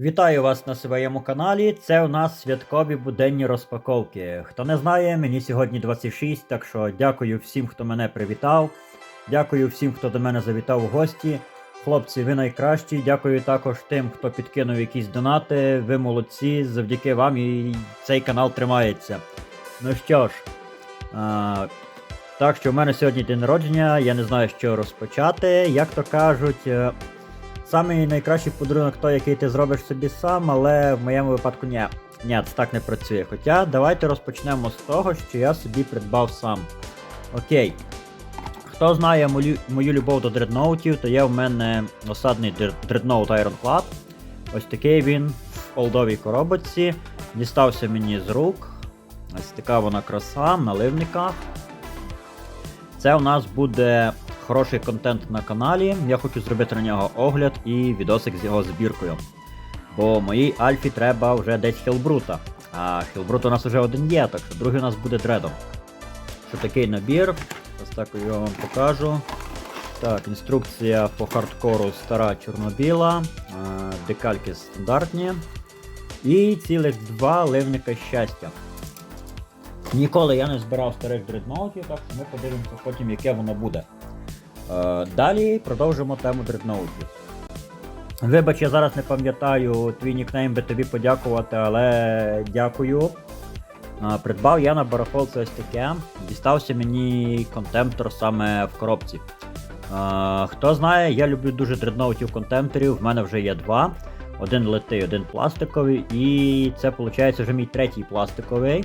Вітаю вас на своєму каналі. Це у нас святкові буденні розпаковки. Хто не знає, мені сьогодні 26, так що дякую всім, хто мене привітав. Дякую всім, хто до мене завітав у гості. Хлопці, ви найкращі. Дякую також тим, хто підкинув якісь донати. Ви молодці. Завдяки вам і цей канал тримається. Ну що ж, а, так що в мене сьогодні день народження, я не знаю, що розпочати. Як то кажуть, е, Самий найкращий подарунок той, який ти зробиш собі сам, але в моєму випадку ні. Ні, це так не працює. Хоча давайте розпочнемо з того, що я собі придбав сам. Окей. Хто знає мою, мою любов до дредноутів, то є в мене осадний др- дредноут Ironclad. Ось такий він в олдовій коробочці. Дістався мені з рук. Ось така вона краса, в наливниках. Це у нас буде хороший контент на каналі. Я хочу зробити на нього огляд і відосик з його збіркою. Бо моїй Альфі треба вже десь Хілбрута. А Хілбрут у нас вже один є, так що другий у нас буде дредом. Що такий набір? Ось так я вам покажу. Так, інструкція по хардкору стара чорно-біла, декальки стандартні. І цілих два ливника щастя. Ніколи я не збирав старих дредноутів, так що ми подивимося потім, яке воно буде. Е, далі продовжимо тему дредноутів. Вибач, я зараз не пам'ятаю твій нікнейм би тобі подякувати, але дякую. Е, придбав я на барахолці ось таке. Дістався мені контемптор саме в коробці. Е, хто знає, я люблю дуже дредноутів контемпторів, в мене вже є два. Один литий, один пластиковий, і це виходить вже мій третій пластиковий.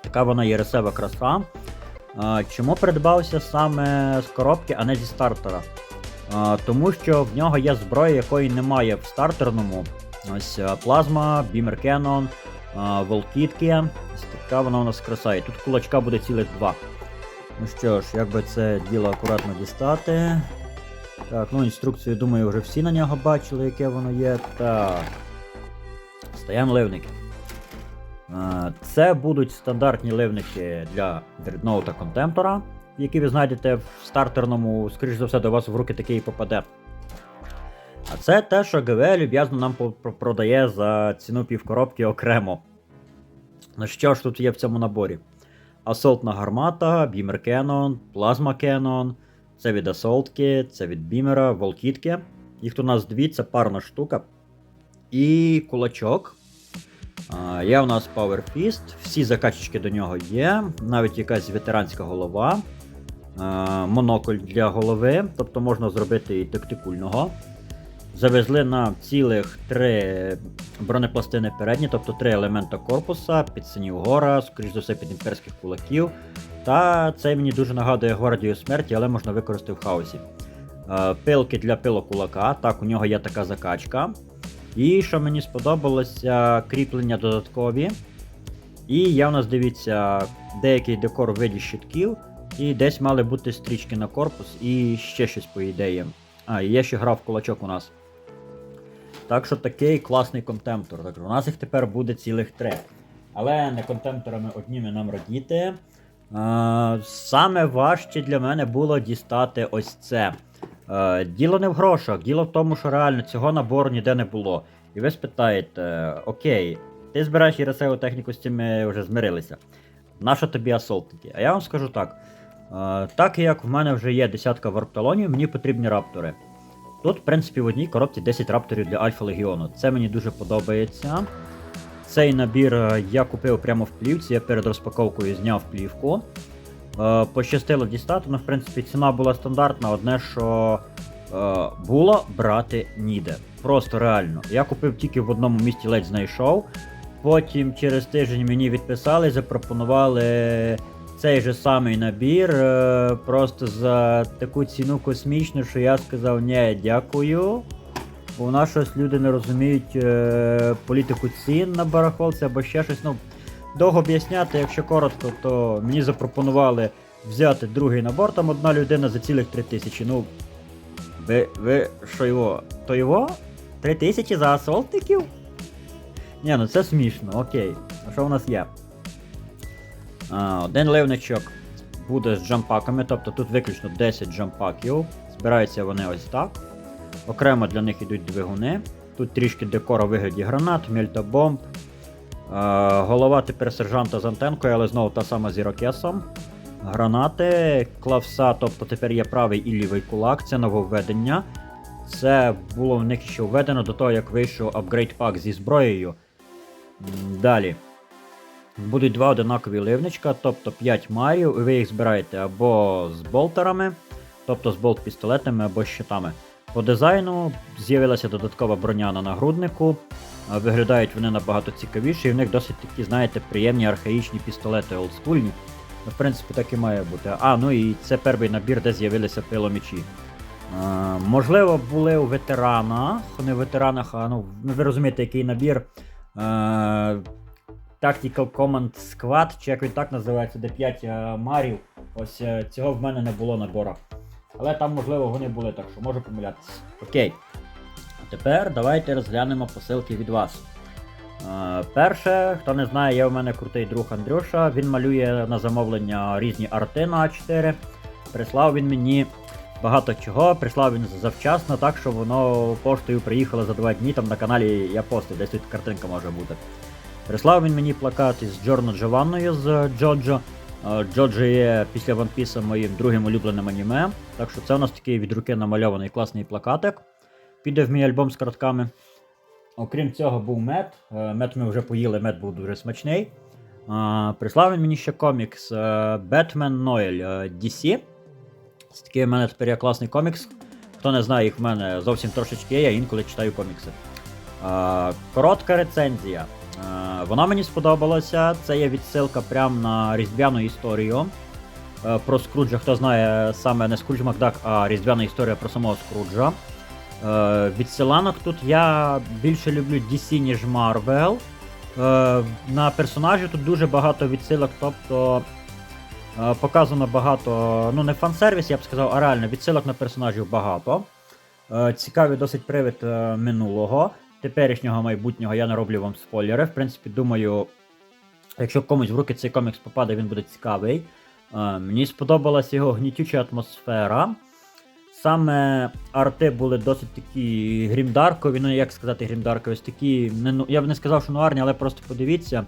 Така вона єресева краса. Чому придбався саме з коробки, а не зі стартера? Тому що в нього є зброя, якої немає в стартерному. Ось плазма, бімер а, волкітки. Ось така вона у нас краса. І тут кулачка буде цілих два. Ну що ж, як би це діло акуратно дістати. Так, ну інструкцію, думаю, вже всі на нього бачили, яке воно є. Так. Стаємо ливники. Це будуть стандартні ливники для дредноута контемптора, які ви знайдете в стартерному, скоріш за все, до вас в руки такий і попаде. А це те, що ГВ люб'язно нам продає за ціну півкоробки окремо. Ну що ж тут є в цьому наборі? Асолтна гармата, бімер Canon, плазма Canon, це від асолтки, це від бімера, волкітки. Їх у нас дві, це парна штука. І кулачок. Є у нас Power Fist, всі закачечки до нього є, навіть якась ветеранська голова, а, монокль для голови, тобто можна зробити і тактикульного. Завезли нам цілих три бронепластини передні, тобто три елемента корпуса, під синів гора, скоріш за все під імперських кулаків. Та це мені дуже нагадує гвардію смерті, але можна використати в хаосі. Пилки для пилокулака, так, у нього є така закачка. І що мені сподобалося, кріплення додаткові. І є у нас, дивіться, деякий декор у виді щитків. І десь мали бути стрічки на корпус і ще щось по ідеї. А, і є ще гра в кулачок у нас. Так що такий класний контемптор. Так, у нас їх тепер буде цілих три. Але не контемпторами одніми нам радіти. Саме важче для мене було дістати ось це. Е, Діло не в грошах, діло в тому, що реально цього набору ніде не було. І ви спитаєте, окей, ти збираєш єресеву техніку, з цим ми вже змирилися. Нащо тобі асолтики? А я вам скажу так. Е, Так як в мене вже є десятка варпталонів, мені потрібні раптори. Тут, в принципі, в одній коробці 10 рапторів для Альфа Легіону. Це мені дуже подобається. Цей набір е, я купив прямо в плівці, я перед розпаковкою зняв плівку. Е, Пощастило дістати, ну, в принципі, ціна була стандартна, одне, що е, було брати ніде. Просто реально. Я купив тільки в одному місті ледь знайшов. Потім через тиждень мені відписали, запропонували цей же самий набір. е, Просто за таку ціну космічну, що я сказав, ні, дякую. Бо у нас щось люди не розуміють політику цін на барахолці або ще щось. Ну, довго об'ясняти, якщо коротко, то мені запропонували взяти другий набор, там одна людина за цілих 3 тисячі. Ну. Ви. ви що його? То його? 3 тисячі за асолтиків? Ні, ну це смішно, окей. А що в нас є? А, один ливничок буде з джампаками, тобто тут виключно 10 джампаків. Збираються вони ось так. Окремо для них йдуть двигуни. Тут трішки декора у вигляді гранат, мельтобомб. Е, голова тепер сержанта з антенкою, але знову та сама з ірокесом. Гранати, клавса, тобто тепер є правий і лівий кулак, це нововведення. Це було в них ще введено до того, як вийшов апгрейд пак зі зброєю. Далі. Будуть два одинакові ливничка, тобто 5 марів, і ви їх збираєте або з болтерами, тобто з болт-пістолетами, або з щитами. По дизайну з'явилася додаткова броня на нагруднику. А Виглядають вони набагато цікавіше, і в них досить такі, знаєте, приємні архаїчні пістолети олдскульні. Ну, В принципі, так і має бути. А, ну і це перший набір, де з'явилися пиломічі. Е, можливо, були у ветеранах, не в ветеранах, а ну, ну, ви розумієте, який набір. Е, Tactical Command Squad, чи як він так називається, де 5 е, марів. Ось е, цього в мене не було набора. Але там, можливо, вони були, так що можу помилятися. Окей. Тепер давайте розглянемо посилки від вас. Е, перше, хто не знає, є у мене крутий друг Андрюша. Він малює на замовлення різні арти на А4. Прислав він мені багато чого. Прислав він завчасно, так що воно поштою приїхало за два дні. Там на каналі я постив, десь тут картинка може бути. Прислав він мені плакат із Джорно Джованною з Джоджо. Е, Джоджо є після One Piece моїм другим улюбленим аніме. Так що це у нас такий від руки намальований класний плакатик. Піде в мій альбом з картками. Окрім цього, був мед. Е, Мед ми вже поїли, мед був дуже смачний. Прислав він мені ще комікс е, Batman Noel е, DC. Це такий в мене тепер є класний комікс. Хто не знає, їх в мене зовсім трошечки є, я інколи читаю комікси. Коротка рецензія. Вона мені сподобалася. Це є відсилка прямо на різдвяну історію. Про Скруджа, хто знає саме не Скрудж Макдак, а різдвяна історія про самого Скруджа. Е, Відсиланок тут я більше люблю DC, ніж Marvel. Е, На персонажі тут дуже багато відсилок, тобто е, показано багато, ну не фан-сервіс, я б сказав, а реально відсилок на персонажів багато. Цікавий досить привид е, минулого. Теперішнього майбутнього я не роблю вам спойлери. В принципі, думаю, якщо комусь в руки цей комікс попаде, він буде цікавий. Мені сподобалась його гнітюча атмосфера. Саме арти були досить такі грімдаркові, ну як сказати грімдаркові, ось такі, не, ну, я б не сказав, що нуарні, але просто подивіться е,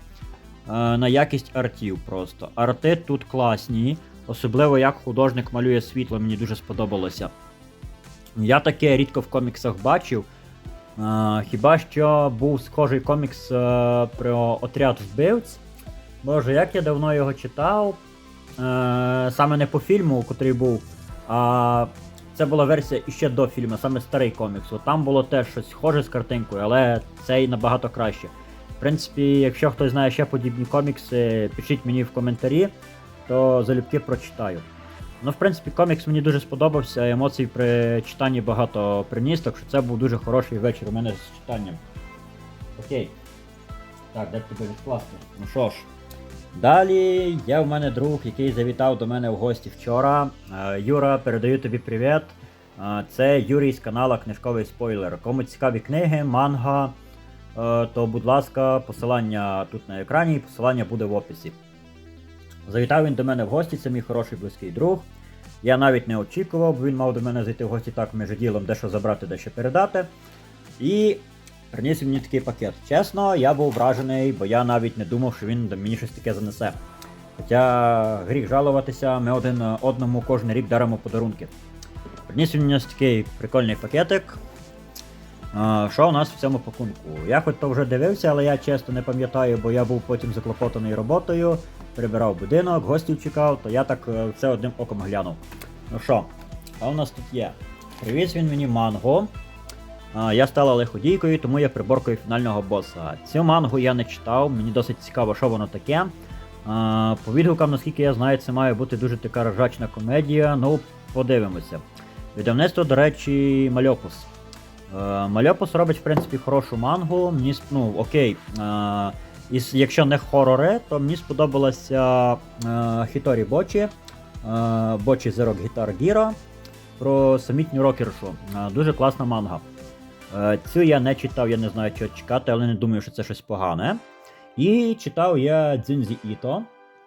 на якість артів просто. Арти тут класні, особливо як художник малює світло, мені дуже сподобалося. Я таке рідко в коміксах бачив. Е, хіба що був схожий комікс е, про отряд вбивць. Боже, як я давно його читав. Е, саме не по фільму, котрий був, а це була версія іще до фільму, саме старий комікс. Там було теж щось схоже з картинкою, але цей набагато краще. В принципі, якщо хтось знає ще подібні комікси, пишіть мені в коментарі, то залюбки прочитаю. Ну, в принципі, комікс мені дуже сподобався, емоцій при читанні багато приніс, так що це був дуже хороший вечір у мене з читанням. Окей. Так, де тебе відкласти? Ну що ж. Далі є в мене друг, який завітав до мене в гості вчора. Е, Юра, передаю тобі привіт. Е, Це Юрій з канала Книжковий спойлер. Кому цікаві книги, манга, е, то, будь ласка, посилання тут на екрані посилання буде в описі. Завітав він до мене в гості, це мій хороший близький друг. Я навіть не очікував, бо він мав до мене зайти в гості так між ділом, дещо забрати, дещо передати. І приніс мені такий пакет. Чесно, я був вражений, бо я навіть не думав, що він мені щось таке занесе. Хоча гріх жалуватися, ми один одному кожен рік даримо подарунки. Приніс він мені такий прикольний пакетик. Що у нас в цьому пакунку? Я хоч то вже дивився, але я чесно не пам'ятаю, бо я був потім заклопотаний роботою, прибирав будинок, гостів чекав, то я так це одним оком глянув. Ну що, а у нас тут є? Привіз він мені манго. Я стала лиходійкою, тому я приборкою фінального боса. Цю мангу я не читав, мені досить цікаво, що воно таке. По відгукам, наскільки я знаю, це має бути дуже така ржачна комедія. Ну, подивимося. Видавництво, до речі, Мальопус. Мальопус робить, в принципі, хорошу мангу. Мені ну, окей. Із, якщо не хорори, то мені сподобалася Хіторі Бочі, Бочі Зерок Гітар Гіро про самітню рокершу. Дуже класна манга. Е, Цю я не читав, я не знаю, чого чекати, але не думаю, що це щось погане. І читав я Дзюнзі Іто.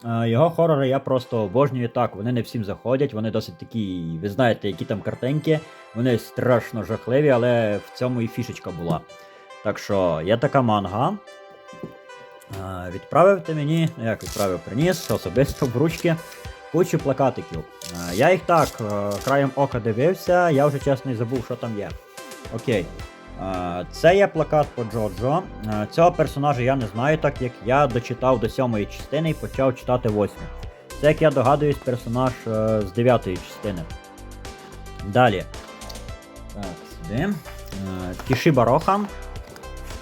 Е, Його хорори я просто обожнюю так. Вони не всім заходять, вони досить такі, ви знаєте, які там картинки. Вони страшно жахливі, але в цьому і фішечка була. Так що, є така манга. Е, Відправив ти мені, ну як відправив, приніс особисто в ручки кучу плакатиків. Я їх так краєм ока дивився, я вже чесно і забув, що там є. Окей. Це є плакат по Джоджо. Е, Цього персонажа я не знаю, так як я дочитав до сьомої частини і почав читати восьму. Це, як я догадуюсь, персонаж е, з дев'ятої частини. Далі. Так, сюди. Е, Кішиба Рохан.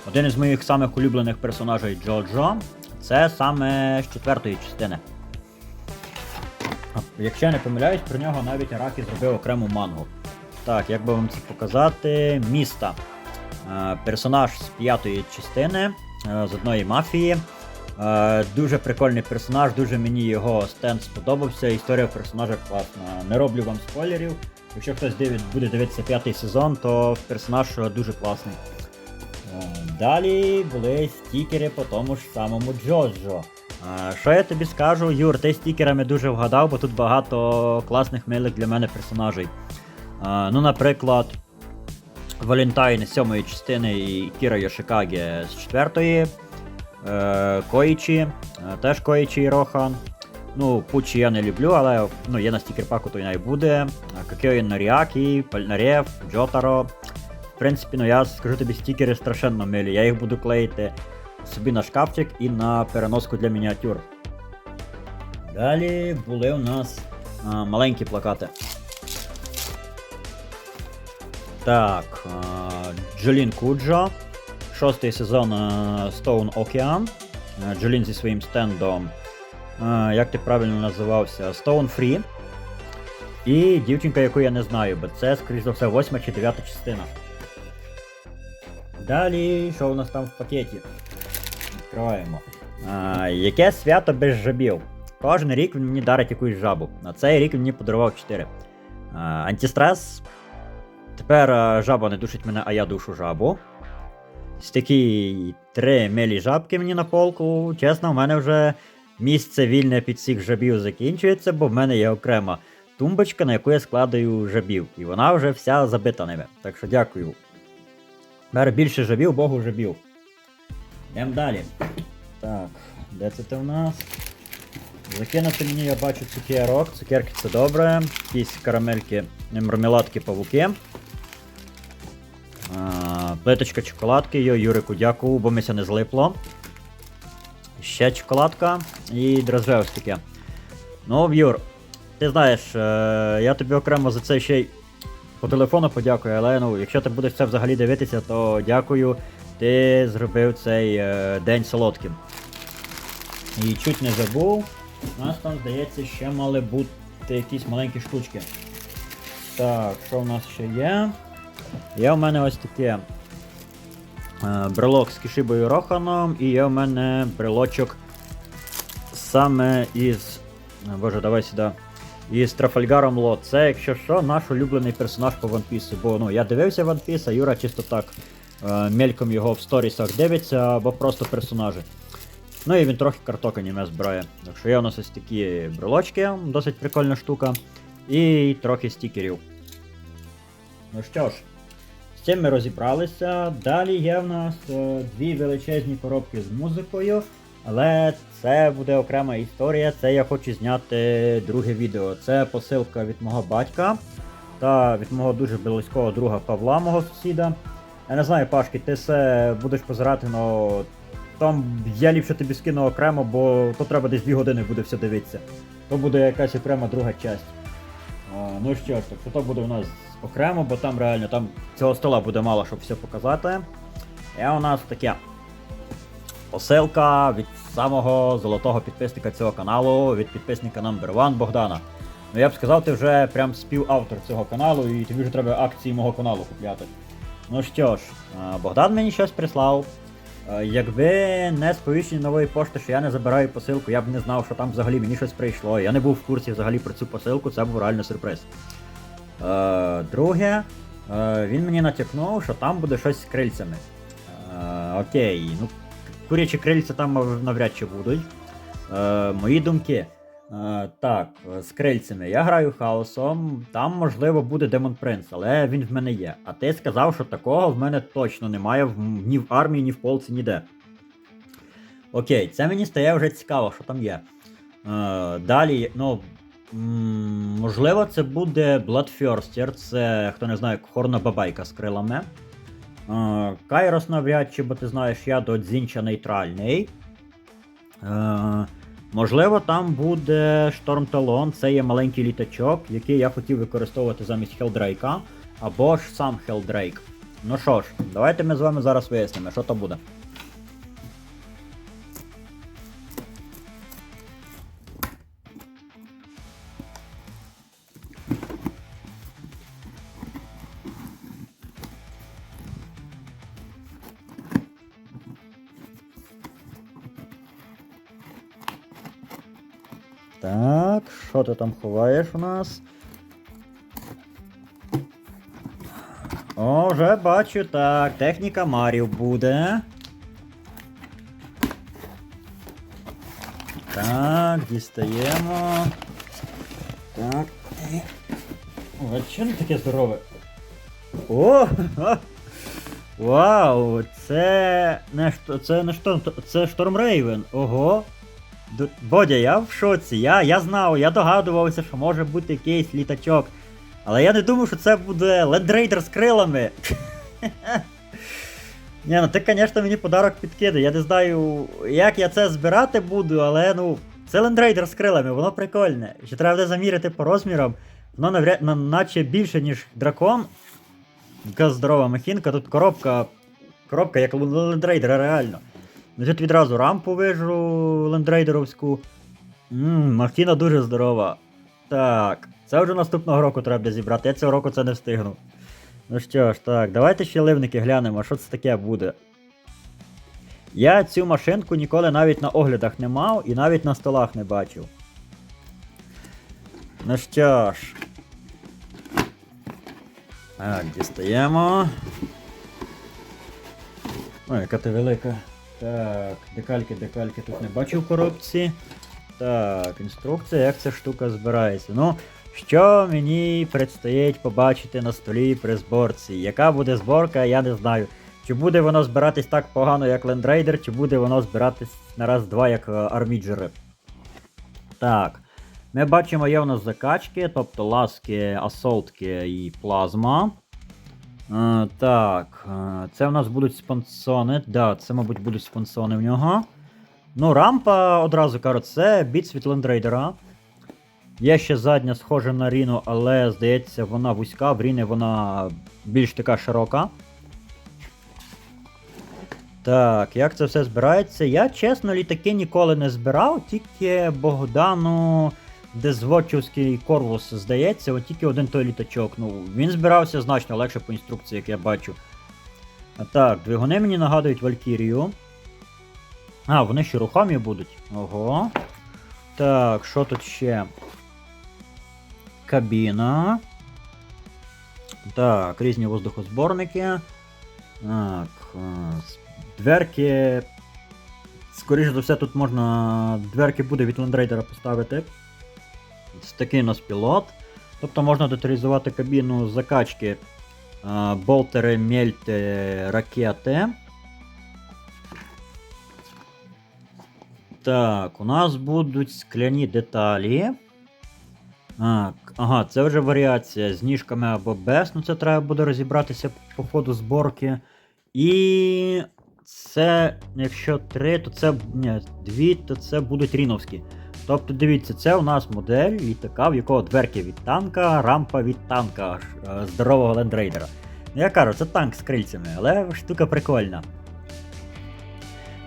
Один із моїх самих улюблених персонажей Джоджо. Це саме з четвертої частини. Якщо я не помиляюсь, про нього навіть Аракі зробив окрему мангу. Так, як би вам це показати? Міста. Е, персонаж з п'ятої частини, е, з одної мафії. Е, дуже прикольний персонаж, дуже мені його стенд сподобався. Історія персонажа класна. Не роблю вам спойлерів. Якщо хтось буде дивитися п'ятий сезон, то персонаж дуже класний. Далі були стікери по тому ж самому Джоджо. Що я тобі скажу, Юр, ти стікерами дуже вгадав, бо тут багато класних милих для мене персонажей. Ну, наприклад, Валентайн з сьомої частини і Кіра Йошикаге з четвертої. Е, Коїчі, е, теж Коїчі і Рохан. Ну, Пучі я не люблю, але ну, є на стікер-паку, то й най буде. Какео Норіакі, Пальнарєв, Джотаро. В принципі, ну я скажу тобі, стікери страшенно милі. Я їх буду клеїти собі на шкафчик і на переноску для мініатюр. Далі були у нас а, маленькі плакати. Так, а, Джолін Куджо, шостий сезон Stone Ocean. А, Джолін зі своїм стендом. Як ти правильно називався? Stone Free. І дівчинка, яку я не знаю, бо це, скоріш за все, восьма чи дев'ята частина. Далі, що у нас там в пакеті? Відкриваємо. А, яке свято без жабів? Кожен рік він мені дарить якусь жабу. На цей рік він мені подарував 4. А, антистрес. Тепер жаба не душить мене, а я душу жабу. Такі три милі жабки мені на полку. Чесно, в мене вже місце вільне під цих жабів закінчується, бо в мене є окрема тумбочка, на яку я складаю жабів. І вона вже вся забита ними. Так що дякую. Тепер більше жабів, богу жабів. Йдемо далі. Так, де це ти в нас? Закинути мені, я бачу цукерок. Цукерки це добре. Якісь карамельки, не, мармеладки, павуки. Плиточка чоколадки. Йо, Юрику, дякую, бо мися не злипло. Ще чоколадка і дрожжеве ось таке. Ну, Юр, ти знаєш, е, я тобі окремо за це ще й по телефону подякую, але ну, якщо ти будеш це взагалі дивитися, то дякую. Ти зробив цей е, день солодким. І чуть не забув. У нас там, здається, ще мали бути якісь маленькі штучки. Так, що в нас ще є? Є у мене ось таке е, брелок з кишибою Роханом, і є у мене брелочок саме із. е, Боже, давай сюди. Із Трафальгаром Ло. Це, якщо що, наш улюблений персонаж по One Piece. Бо ну, я дивився One Piece, а Юра чисто так е, мельком його в сторісах дивиться, або просто персонажі. Ну і він трохи карток аніме збирає. Так що є у нас ось такі брелочки, досить прикольна штука. І трохи стікерів. Ну що ж, цим ми розібралися. Далі є в нас е, дві величезні коробки з музикою. Але це буде окрема історія. Це я хочу зняти друге відео. Це посилка від мого батька та від мого дуже близького друга Павла, мого сусіда. Я не знаю, Пашки, ти все будеш позирати, но там я ліпше тобі скину окремо, бо то треба десь 2 години буде все дивитися. То буде якась окрема друга часть. Ну що ж, так то буде у нас окремо, бо там реально там цього стола буде мало, щоб все показати. І у нас таке. Посилка від самого золотого підписника цього каналу, від підписника number one Богдана. Ну я б сказав, ти вже прям співавтор цього каналу, і тобі вже треба акції мого каналу купляти. Ну що ж, Богдан мені щось прислав. Е, Якби не сповіщення нової пошти, що я не забираю посилку, я б не знав, що там взагалі мені щось прийшло. Я не був в курсі взагалі про цю посилку, це був реально сюрприз. Е, друге, е, він мені натякнув, що там буде щось з крильцями. Е, окей, ну курячі крильця там навряд чи будуть. Мої думки. Так, з крильцями. Я граю хаосом. Там, можливо, буде Демон Принц, але він в мене є. А ти сказав, що такого в мене точно немає ні в армії, ні в полці, ніде. Окей, це мені стає вже цікаво, що там є. Далі, ну. Можливо, це буде Bloodthirster, це, хто не знає, хорна бабайка з крилами. Кайрос навряд чи, бо ти знаєш, я до Дзінча нейтральний. Можливо, там буде Шторм Талон, це є маленький літачок, який я хотів використовувати замість Хелдрейка, або ж сам Хелдрейк. Ну що ж, давайте ми з вами зараз вияснимо, що то буде. Так, ти там ховаєш у нас? О, вже бачу, так, техніка Марів буде. Так, дістаємо. Так. О, а не таке здорове? О! Вау! Це не це не шторм, це Шторм Рейвен. Ого! Бодя, я в шоці. Я, я знав, я догадувався, що може бути якийсь літачок. Але я не думав, що це буде лендрейдер з крилами. Ні, ну ти, звісно, мені подарок підкидай. Я не знаю, як я це збирати буду, але ну, це лендрейдер з крилами, воно прикольне. Ще треба буде заміряти по розмірам. Воно навряд, на, наче більше, ніж дракон. Яка здорова махінка, тут коробка. Коробка як у лендрейдера, реально. Ну тут відразу рампу вижу лендрейдеровську. Ммм, махіна дуже здорова. Так, це вже наступного року треба зібрати. Я цього року це не встигну. Ну що ж, так, давайте ще ливники глянемо, що це таке буде. Я цю машинку ніколи навіть на оглядах не мав і навіть на столах не бачив. Ну що ж. Так, дістаємо. Ой, яка ти велика. Так, декальки, декальки тут не бачу в коробці. Так, інструкція, як ця штука збирається. Ну, що мені предстоїть побачити на столі при зборці? Яка буде зборка, я не знаю. Чи буде воно збиратись так погано, як Лендрейдер, чи буде воно збиратись на раз-два, як е, арміджери. Так. Ми бачимо, є у нас закачки, тобто ласки, асолтки і плазма. Так, це у нас будуть спонсони. Да, це, мабуть, будуть спонсони в нього. Ну, рампа, одразу кажу, це біт від Лендрейдера. Є ще задня схожа на Ріну, але здається, вона вузька, в Ріни вона більш така широка. Так, як це все збирається? Я чесно літаки ніколи не збирав, тільки Богдану Дезвочівський корвус здається, от тільки один той літачок. Ну, він збирався значно легше по інструкції, як я бачу. Так, двигуни мені нагадують Валькірію. А, вони ще рухомі будуть. Ого. Так, що тут ще? Кабіна. Так, різні воздухозборники. Так. е, Дверки. Скоріше за все, тут можна. Дверки буде від ландрейдера поставити. Такий у нас пілот. Тобто можна деталізувати кабіну закачки. е, Болтери, мельти, ракети. Так, у нас будуть скляні деталі. Так, ага, це вже варіація з ніжками або без. Ну це треба буде розібратися по ходу зборки. І це, якщо три, то це. Ні, дві, то це будуть ріновські. Тобто, дивіться, це у нас модель літака, в якого дверки від танка, рампа від танка е, здорового лендрейдера. Ну я кажу, це танк з крильцями, але штука прикольна.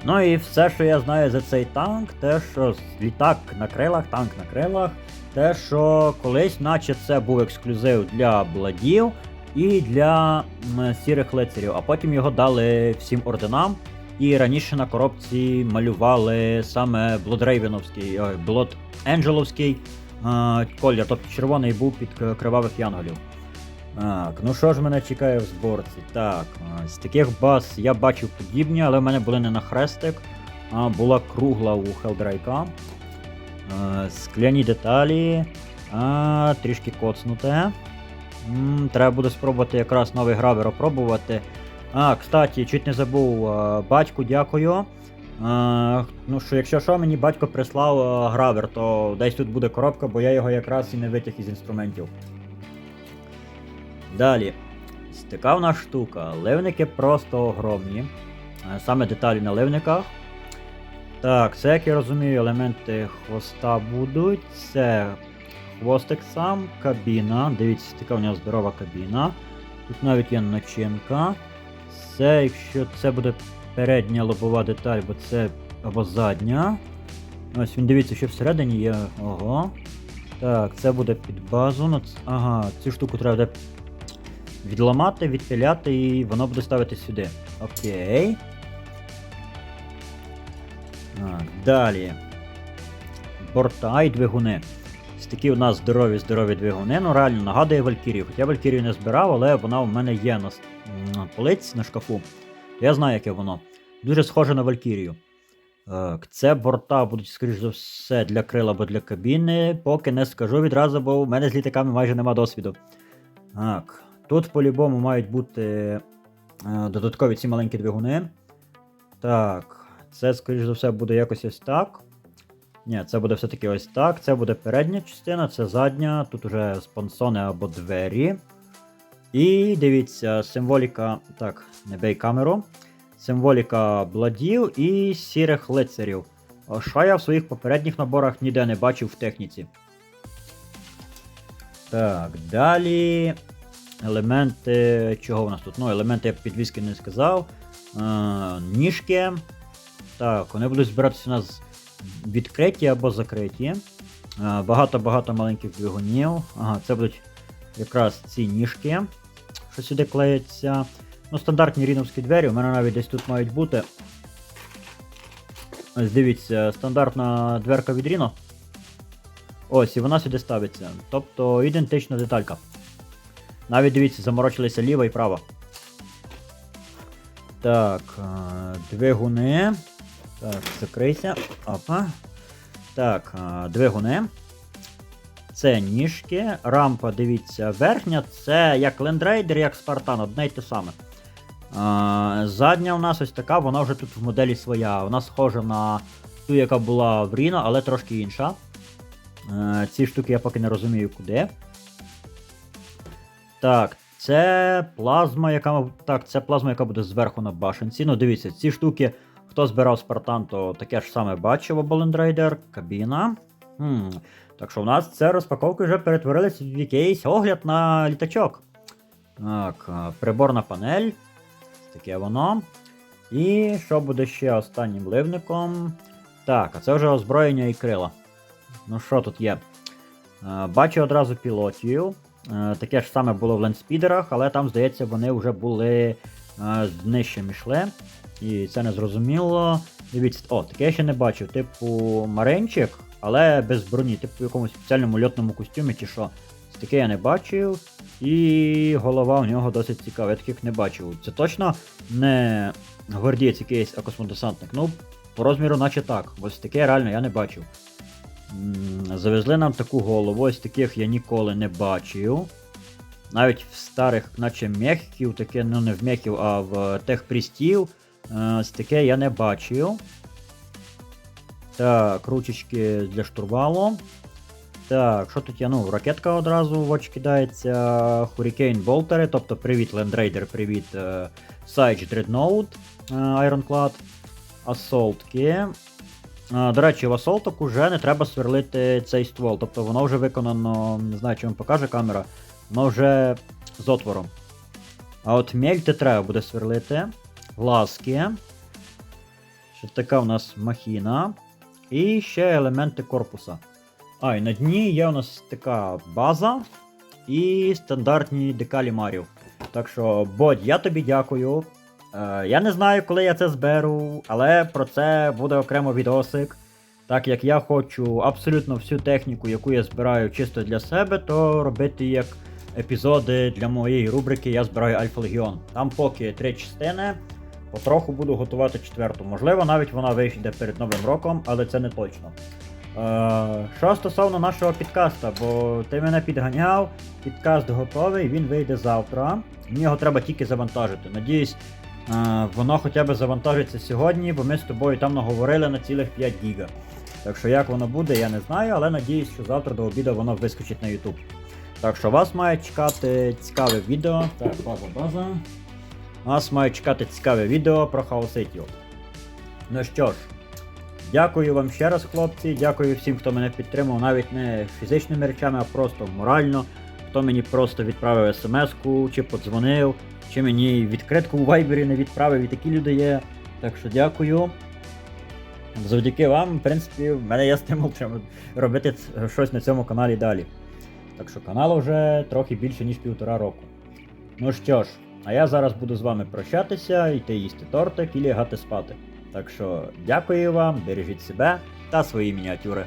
Ну і все, що я знаю за цей танк, те, що літак на крилах, танк на крилах, те, що колись, наче це був ексклюзив для бладів і для сірих лицарів, а потім його дали всім орденам. І раніше на коробці малювали саме Блодрейвеновський, Блод Енджеловський колір, тобто червоний був під кривавих янголів. Так, ну що ж мене чекає в зборці? Так, з таких баз я бачив подібні, але в мене були не на хрестик, а була кругла у Хелдрайка. Е, скляні деталі. А, трішки коцнуте. Треба буде спробувати якраз новий гравер опробувати. А, кстати, чуть не забув, батьку дякую. Е, ну що, якщо що, мені батько прислав гравер, то десь тут буде коробка, бо я його якраз і не витяг із інструментів. Далі. Стикавна штука. Ливники просто огромні. Саме деталі на ливниках. Так, це, як я розумію, елементи хвоста будуть. Це хвостик сам, кабіна. Дивіться, така у нього здорова кабіна. Тут навіть є начинка. Це, якщо це буде передня лобова деталь, бо це або задня. Ось він дивіться, що всередині є. Ого. Так, це буде під базу. Ну, Ага, цю штуку треба буде відламати, відпиляти і воно буде ставити сюди. Окей. Так, далі. Борта і двигуни. Такі у нас здорові здорові двигуни. Ну, реально нагадує Валькірію. Хоча Валькірію не збирав, але вона у мене є на, с- на шкафу. Я знаю, яке воно. Дуже схоже на Валькірію. Це борта будуть, скоріш за все, для крил або для кабіни. Поки не скажу відразу, бо в мене з літаками майже нема досвіду. Так, тут по-любому мають бути е, додаткові ці маленькі двигуни. Так, це, скоріш за все, буде якось ось так. Ні, це буде все-таки ось так. Це буде передня частина, це задня, тут уже спонсони або двері. І дивіться, символіка. Так, не бей камеру. Символіка бладів і сірих лицарів. Що я в своїх попередніх наборах ніде не бачив в техніці. Так, далі. Елементи. Чого у нас тут? Ну, елементи я підвіски не сказав. Е, ніжки. Так, вони будуть збиратися у нас відкриті або закриті. Багато-багато маленьких двигунів. Ага, це будуть якраз ці ніжки, що сюди клеяться. Ну, стандартні ріновські двері, у мене навіть десь тут мають бути. Ось дивіться, стандартна дверка від Rhino. Ось, і вона сюди ставиться. Тобто ідентична деталька. Навіть дивіться, заморочилися ліва і права. Так, е, двигуни. Так, закрийся. Опа. Так, е, двигуни. Це ніжки. Рампа, дивіться, верхня. Це як лендрейдер, як Спартан, одне й те саме. Задня у нас ось така, вона вже тут в моделі своя. Вона схожа на ту, яка була в Rhino, але трошки інша. Ці штуки я поки не розумію куди. Так, це плазма, яка. Так, це плазма, яка буде зверху на башенці. Ну, дивіться, ці штуки, хто збирав Спартан, то таке ж саме бачив або Лендрейдер, кабіна. Хм. Так що в нас це розпаковки вже перетворилися в якийсь огляд на літачок. Так, приборна панель. Таке воно. І що буде ще останнім ливником? Так, а це вже озброєння і крила. Ну що тут є? Бачу одразу пілотів. Е, Таке ж саме було в лендспідерах, але там, здається, вони вже були нижче йшли. І це не зрозуміло. Дивіться, о, таке ще не бачив. Типу маринчик, але без броні, типу в якомусь спеціальному льотному костюмі чи що. Таке я не бачив. І голова у нього досить цікава, я таких не бачив. Це точно не гвардієць якийсь, а космодесантник. Ну, по розміру, наче так. Ось таке реально я не бачив. Завезли нам таку голову, ось таких я ніколи не бачив. Навіть в старих, наче мехів, таке, ну не в мехів, а в техпрістів. е, Ось таке я не бачив. Так, ручечки для штурвалу. Так, що тут є? Ну, ракетка одразу в очі кидається. Hurricane болтери, тобто привіт Лендрейдер, привіт е, Sage Dreadnought е, Ironclad. Асолтки. Е, До речі, в асолток уже не треба сверлити цей ствол. Тобто воно вже виконано, не знаю, чи вам покаже камера, воно вже з отвором. А от мельти треба буде сверлити. Глазки. Ще така у нас махіна. І ще елементи корпуса. А, і на дні є у нас така база і стандартні декалі марів. Так що, Бодь, я тобі дякую. Е, я не знаю, коли я це зберу, але про це буде окремо відосик. Так як я хочу абсолютно всю техніку, яку я збираю чисто для себе, то робити як епізоди для моєї рубрики Я збираю Альфа Легіон. Там поки три частини, потроху буду готувати четверту. Можливо, навіть вона вийде перед Новим роком, але це не точно. Е, що стосовно нашого підкаста, бо ти мене підганяв, підкаст готовий, він вийде завтра. Мені його треба тільки завантажити. Надіюсь, е, воно хоча б завантажиться сьогодні, бо ми з тобою там наговорили на цілих 5 гіга. Так що як воно буде, я не знаю, але надіюсь, що завтра до обіду воно вискочить на YouTube. Так що вас має чекати цікаве відео. Так, база, база. Вас має чекати цікаве відео про Хаоситів. Ну що ж, дякую вам ще раз, хлопці. Дякую всім, хто мене підтримав, навіть не фізичними речами, а просто морально. Хто мені просто відправив смс-ку, чи подзвонив, чи мені відкритку у вайбері не відправив, і такі люди є. Так що дякую. Завдяки вам, в принципі, в мене є стимул робити щось на цьому каналі далі. Так що каналу вже трохи більше, ніж півтора року. Ну що ж, а я зараз буду з вами прощатися, йти їсти тортик і лягати спати. Так що дякую вам, бережіть себе та свої мініатюри.